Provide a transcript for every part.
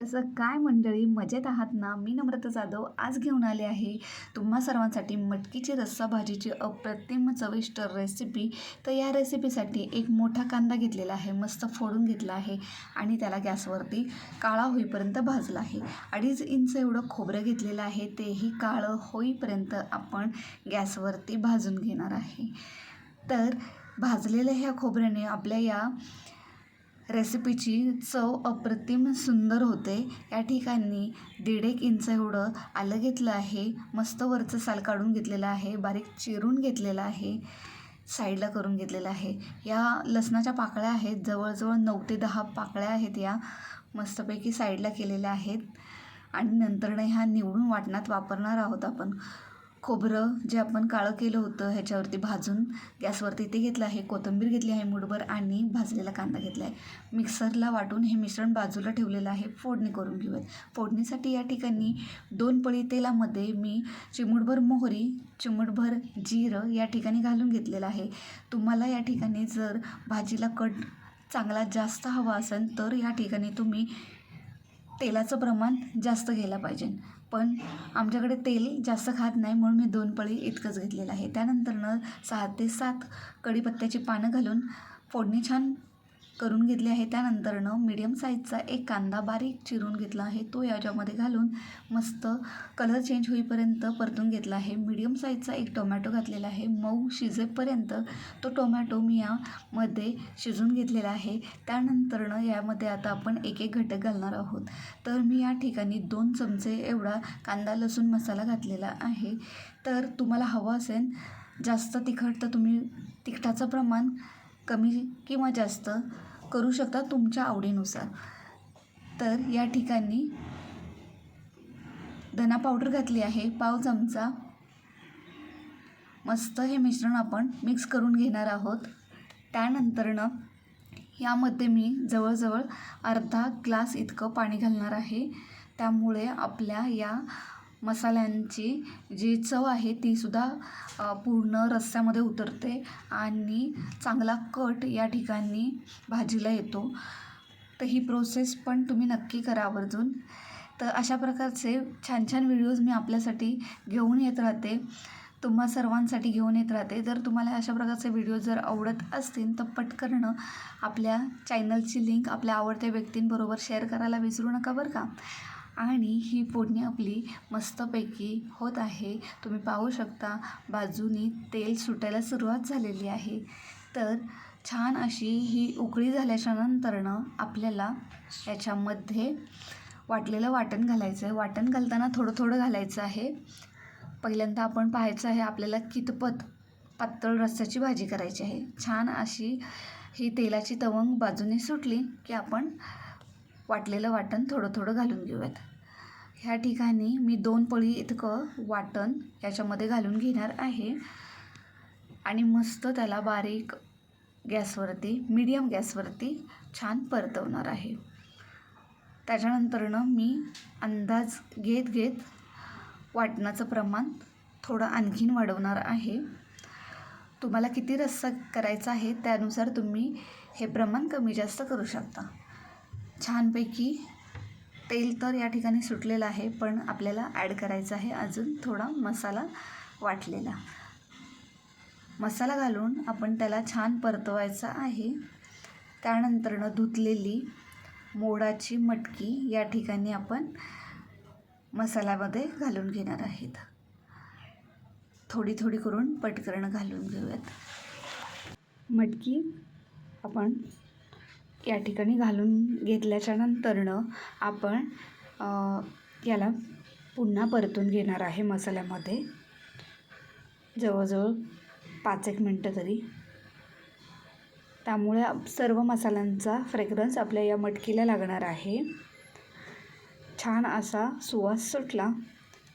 तसं काय मंडळी? मजेत आहात ना? मी नम्रता जाधव आज घेऊन आले आहे. तुम्हा सर्वांसाठी मटकीची रस्सा भाजीची अप्रतिम चविष्ट रेसिपी तर या रेसिपीसाठी एक मोठा कांदा घेतलेला आहे. मस्त फोडून घेतला आहे आणि त्याला गॅसवरती काळा होईपर्यंत भाजला आहे. अडीच इंच एवढं खोबरं घेतलेलं आहे. तेही काळं होईपर्यंत आपण गॅसवरती भाजून घेणार आहे. तर भाजलेल्या ह्या खोबऱ्याने आपल्या या रेसिपीची चव अप्रतिम सुंदर होते. या ठिकाणी दीड एक इंच एवढं आलं घेतलं आहे. मस्त वरचं साल काढून घेतलेलं आहे. बारीक चिरून घेतलेलं आहे. साईडला करून घेतलेलं आहे. या लसणाच्या पाकळ्या आहेत. जवळजवळ नऊ ते दहा पाकळ्या आहेत या. मस्तपैकी साईडला केलेल्या आहेत. आणि नंतरनं ह्या निवडून वाटणात वापरणार आहोत आपण. खोबरं जे आपण काळं केलं होतं ह्याच्यावरती भाजून गॅसवरती ते घेतलं आहे कोथिंबीर घेतली आहे मुठभर आणि भाजलेला कांदा घेतला आहे. मिक्सरला वाटून हे मिश्रण बाजूला ठेवलेलं आहे फोडणी करून घेऊयात. फोडणीसाठी या ठिकाणी दोन पळी तेलामध्ये मी चिमूटभर मोहरी चिमूटभर जिरं या ठिकाणी घालून घेतलेलं आहे. तुम्हाला या ठिकाणी जर भाजीला कट चांगला जास्त हवा असेल तर या ठिकाणी तुम्ही तेलाचं प्रमाण जास्त घ्यायला पाहिजे. पण आमच्याकडे तेल जास्त खात नाही म्हणून मी दोन पळी इतकंच घेतलेलं आहे. त्यानंतरनं सहा ते सात कढीपत्त्याची पानं घालून फोडणी छान करून घेतली आहे. त्यानंतरनं मीडियम साईजचा एक कांदा बारीक चिरून घेतला आहे. तो याच्यामध्ये घालून मस्त कलर चेंज होईपर्यंत परतून घेतला आहे. मीडियम साईजचा एक टोमॅटो घातलेला आहे. मऊ शिजेपर्यंत तो टोमॅटो मी यामध्ये शिजून घेतलेला आहे. त्यानंतरनं यामध्ये आता आपण एक एक घटक घालणार आहोत. तर मी या ठिकाणी दोन चमचे एवढा कांदा लसूण मसाला घातलेला आहे. तर तुम्हाला हवं असेल जास्त तिखट तर तुम्ही तिखटाचं प्रमाण कमी किंवा जास्त करू शकता तुमच्या आवडीनुसार. तर या ठिकाणी धना पावडर घातली आहे. पाव चमचा मस्त हे मिश्रण आपण मिक्स करून घेणार आहोत. त्यानंतरनं यामध्ये मी जवळजवळ अर्धा ग्लास इतकं पाणी घालणार आहे. त्यामुळे आपल्या या मसाल्यांची जी चव आहे तीसुद्धा पूर्ण रस्स्यामध्ये उतरते आणि चांगला कट या ठिकाणी भाजीला येतो. तर ही प्रोसेस पण तुम्ही नक्की करा आवर्जून. तर अशा प्रकारचे छान छान व्हिडिओज मी आपल्यासाठी घेऊन येत राहते. तुम्हा सर्वांसाठी घेऊन येत राहते. जर तुम्हाला अशा प्रकारचे व्हिडिओ जर आवडत असतील तर पटकन आपल्या चॅनलची लिंक आपल्या आवडत्या व्यक्तींबरोबर शेअर करायला विसरू नका बरं का. आणि ही फोडणी आपली मस्तपैकी होत आहे. तुम्ही पाहू शकता बाजूनी तेल सुटायला सुरुवात झालेली आहे. तर छान अशी ही उकळी झाल्याच्या नंतरनं आपल्याला याच्यामध्ये वाटलेलं वाटण घालायचं आहे. वाटण घालताना थोडं थोडं घालायचं आहे. पहिल्यांदा आपण पाहायचं आहे आपल्याला कितपत पातळ रस्स्याची भाजी करायची आहे. छान अशी ही तेलाची तवंग बाजूने सुटली की आपण वाटलेलं वाटण थोडं थोडं घालून घेऊयात. ह्या ठिकाणी मी दोन पळी इतकं वाटण याच्यामध्ये घालून घेणार आहे. आणि मस्त त्याला बारीक गॅसवरती मीडियम गॅसवरती छान परतवणार आहे. त्याच्यानंतरनं मी अंदाज घेत घेत वाटणाचं प्रमाण थोडं आणखीन वाढवणार आहे. तुम्हाला किती रस्सा करायचा आहे त्यानुसार तुम्ही हे प्रमाण कमी जास्त करू शकता. छानपैकी तेल तर या ठिकाणी सुटलेलं आहे पण आपल्याला ॲड करायचं आहे अजून थोडा मसाला वाटलेला. मसाला घालून आपण त्याला छान परतवायचा आहे. त्यानंतरनं धुतलेली मोडाची मटकी या ठिकाणी आपण मसाल्यामध्ये घालून घेणार आहेत. थोडी थोडी करून पटकरण घालून घेऊयात. मटकी आपण या ठिकाणी घालून घेतल्याच्या नंतरनं आपण याला पुन्हा परतून घेणार आहे मसाल्यामध्ये. जवळजवळ पाच एक मिनटं तरी. त्यामुळे सर्व मसाल्यांचा फ्रेग्रन्स आपल्या या मटकीला लागणार आहे. छान असा सुवास सुटला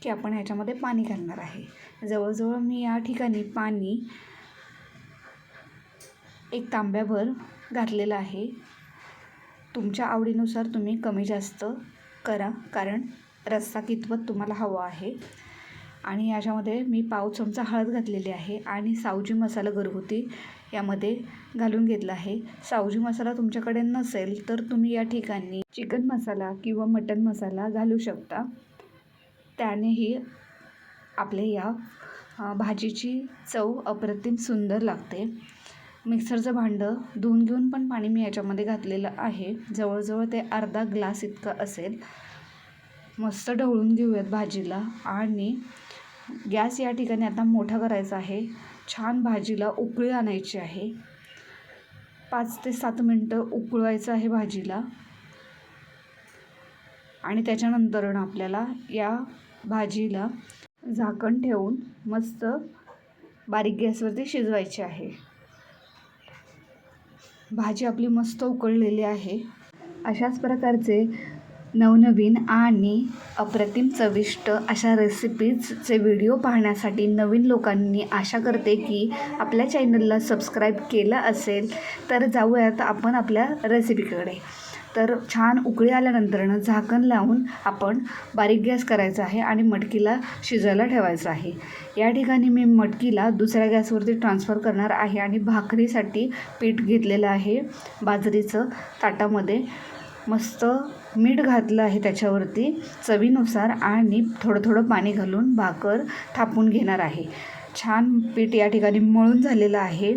की आपण ह्याच्यामध्ये पाणी घालणार आहे. जवळजवळ मी या ठिकाणी पाणी एक तांब्याभर घातलेलं आहे. तुमच्या आवडीनुसार तुम्ही कमी जास्त करा कारण रस्सा कितपत तुम्हाला हवा आहे. आणि याच्यामध्ये मी पाव चमचा हळद घातलेली आहे आणि सावजी मसाला घरगुती यामध्ये घालून घेतला आहे. सावजी मसाला तुमच्याकडे नसेल तर तुम्ही या ठिकाणी चिकन मसाला किंवा मटन मसाला घालू शकता. त्यानेही आपले या भाजीची चव अप्रतिम सुंदर लागते. मिक्सरचं भांडं धुवून घेऊन पण पाणी मी याच्यामध्ये घातलेलं आहे. जवळजवळ ते अर्धा ग्लास इतकं असेल. मस्त ढवळून घेऊयात भाजीला. आणि गॅस या ठिकाणी आता मोठा करायचा आहे. छान भाजीला उकळी आणायची आहे. पाच ते सात मिनटं उकळवायचं आहे भाजीला. आणि त्याच्यानंतर आपल्याला या भाजीला झाकण ठेवून मस्त बारीक गॅसवरती शिजवायची आहे. भाजी आपली मस्त उकळलेली आहे. अशाच प्रकारचे नवनवीन आणि अप्रतिम चविष्ट अशा रेसिपीजचे व्हिडिओ पाहण्यासाठी नवीन लोकांनी आशा करते की आपल्या चॅनलला सबस्क्राईब केलं असेल तर जाऊयात आपण आपल्या रेसिपीकडे तर छान उकळी आल्यानंतरनं झाकण लावून आपण बारीक गॅस करायचा आहे आणि मटकीला शिजायला ठेवायचं आहे. या ठिकाणी मी मटकीला दुसऱ्या गॅसवरती ट्रान्सफर करणार आहे आणि भाकरीसाठी पीठ घेतलेलं आहे बाजरीचं ताटामध्ये. मस्त मीठ घातलं आहे त्याच्यावरती चवीनुसार आणि थोडं थोडं पाणी घालून भाकर थापून घेणार आहे. छान पीठ या ठिकाणी मळून झालेलं आहे.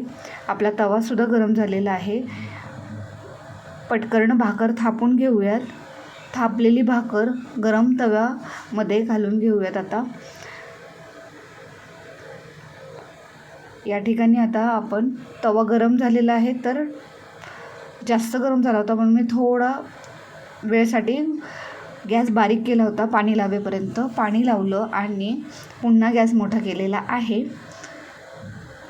आपला तवासुद्धा गरम झालेला आहे. पटकन भाकर थापून घेऊयात. थापलेली भाकर गरम तव्यामध्ये घालून घेऊयात आता. या ठिकाणी आता आपण तवा गरम झालेला आहे तर जास्त गरम झाला होता म्हणून मी थोडा वेळसाठी गॅस बारीक केला होता पाणी लावेपर्यंत. पाणी लावलं आणि पुन्हा गॅस मोठा केलेला आहे.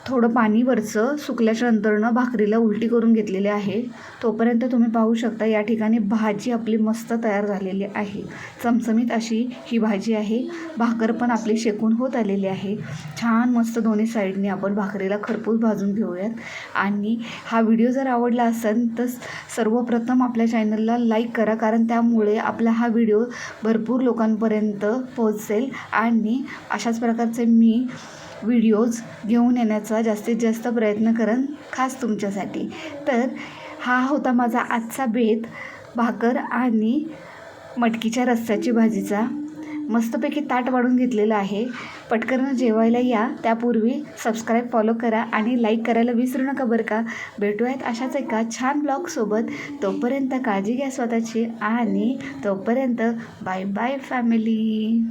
थोडं पाणी वरचं सुकल्याच्या नंतरनं भाकरीला उलटी करून घेतलेली आहे. तोपर्यंत तुम्ही पाहू शकता या ठिकाणी भाजी आपली मस्त तयार झालेली आहे. चमचमीत अशी ही भाजी आहे. भाकर पण आपली शेकून होत आलेली आहे. छान मस्त दोन्ही साईडने आपण भाकरीला खरपूस भाजून घेऊयात. आणि हा व्हिडिओ जर आवडला असेल तर सर्वप्रथम आपल्या चॅनलला लाईक करा कारण त्यामुळे आपला हा व्हिडिओ भरपूर लोकांपर्यंत पोहोचेल. आणि अशाच प्रकारचे मी व्हिडिओज घेऊन येण्याचा जास्तीत जास्त प्रयत्न करेन खास तुमच्यासाठी. तर हा होता माझा आजचा बेत भाकर आणि मटकीच्या रस्त्याची भाजीचा. मस्तपैकी ताट वाढून घेतलेलं आहे. पटकन जेवायला या. त्यापूर्वी सबस्क्राईब फॉलो करा आणि लाईक करायला विसरू नका बरं का? भेटूयात अशाच एका छान ब्लॉगसोबत तोपर्यंत काळजी घ्या स्वतःची आणि तोपर्यंत बाय बाय फॅमिली